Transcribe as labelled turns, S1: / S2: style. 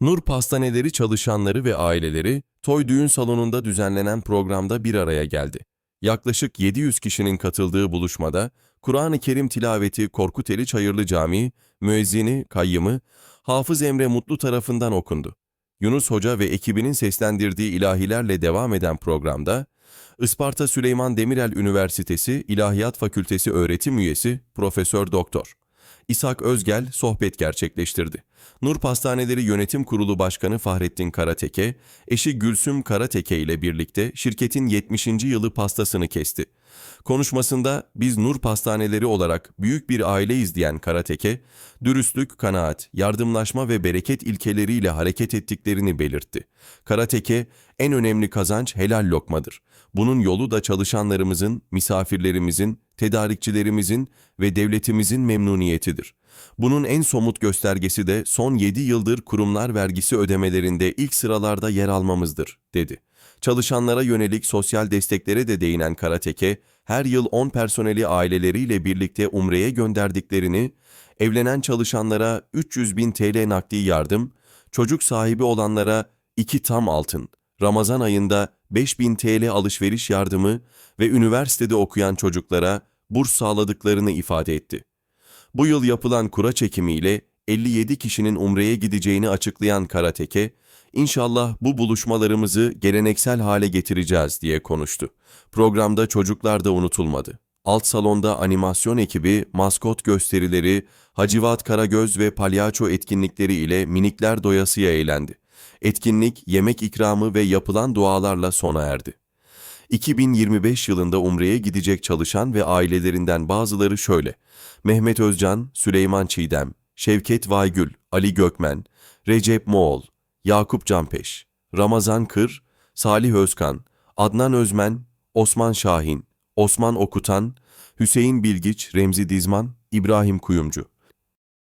S1: Nur Pastaneleri çalışanları ve aileleri toy düğün salonunda düzenlenen programda bir araya geldi. Yaklaşık 700 kişinin katıldığı buluşmada Kur'an-ı Kerim tilaveti Korkuteli Çayırlı Camii, müezzini, kayyımı Hafız Emre Mutlu tarafından okundu. Yunus Hoca ve ekibinin seslendirdiği ilahilerle devam eden programda, Isparta Süleyman Demirel Üniversitesi İlahiyat Fakültesi öğretim üyesi Profesör Doktor İshak Özgel sohbet gerçekleştirdi. Nur Pastaneleri Yönetim Kurulu Başkanı Fahrettin Karateke, eşi Gülsüm Karateke ile birlikte şirketin 70. yılı pastasını kesti. Konuşmasında biz Nur Pastaneleri olarak büyük bir aileyiz diyen Karateke, dürüstlük, kanaat, yardımlaşma ve bereket ilkeleriyle hareket ettiklerini belirtti. Karateke, en önemli kazanç helal lokmadır. Bunun yolu da çalışanlarımızın, misafirlerimizin, tedarikçilerimizin ve devletimizin memnuniyetidir. Bunun en somut göstergesi de son 7 yıldır kurumlar vergisi ödemelerinde ilk sıralarda yer almamızdır, dedi. Çalışanlara yönelik sosyal desteklere de değinen Karateke, her yıl 10 personeli aileleriyle birlikte Umre'ye gönderdiklerini, evlenen çalışanlara 300 bin TL nakdi yardım, çocuk sahibi olanlara 2 tam altın, Ramazan ayında 5000 TL alışveriş yardımı ve üniversitede okuyan çocuklara burs sağladıklarını ifade etti. Bu yıl yapılan kura çekimiyle 57 kişinin Umre'ye gideceğini açıklayan Karateke, İnşallah bu buluşmalarımızı geleneksel hale getireceğiz diye konuştu. Programda çocuklar da unutulmadı. Alt salonda animasyon ekibi, maskot gösterileri, Hacivat Karagöz ve palyaço etkinlikleri ile minikler doyasıya eğlendi. Etkinlik, yemek ikramı ve yapılan dualarla sona erdi. 2025 yılında Umre'ye gidecek çalışan ve ailelerinden bazıları şöyle. Mehmet Özcan, Süleyman Çiğdem, Şevket Vaygül, Ali Gökmen, Recep Moğol, Yakup Canpeş, Ramazan Kır, Salih Özkan, Adnan Özmen, Osman Şahin, Osman Okutan, Hüseyin Bilgiç, Remzi Dizman, İbrahim Kuyumcu.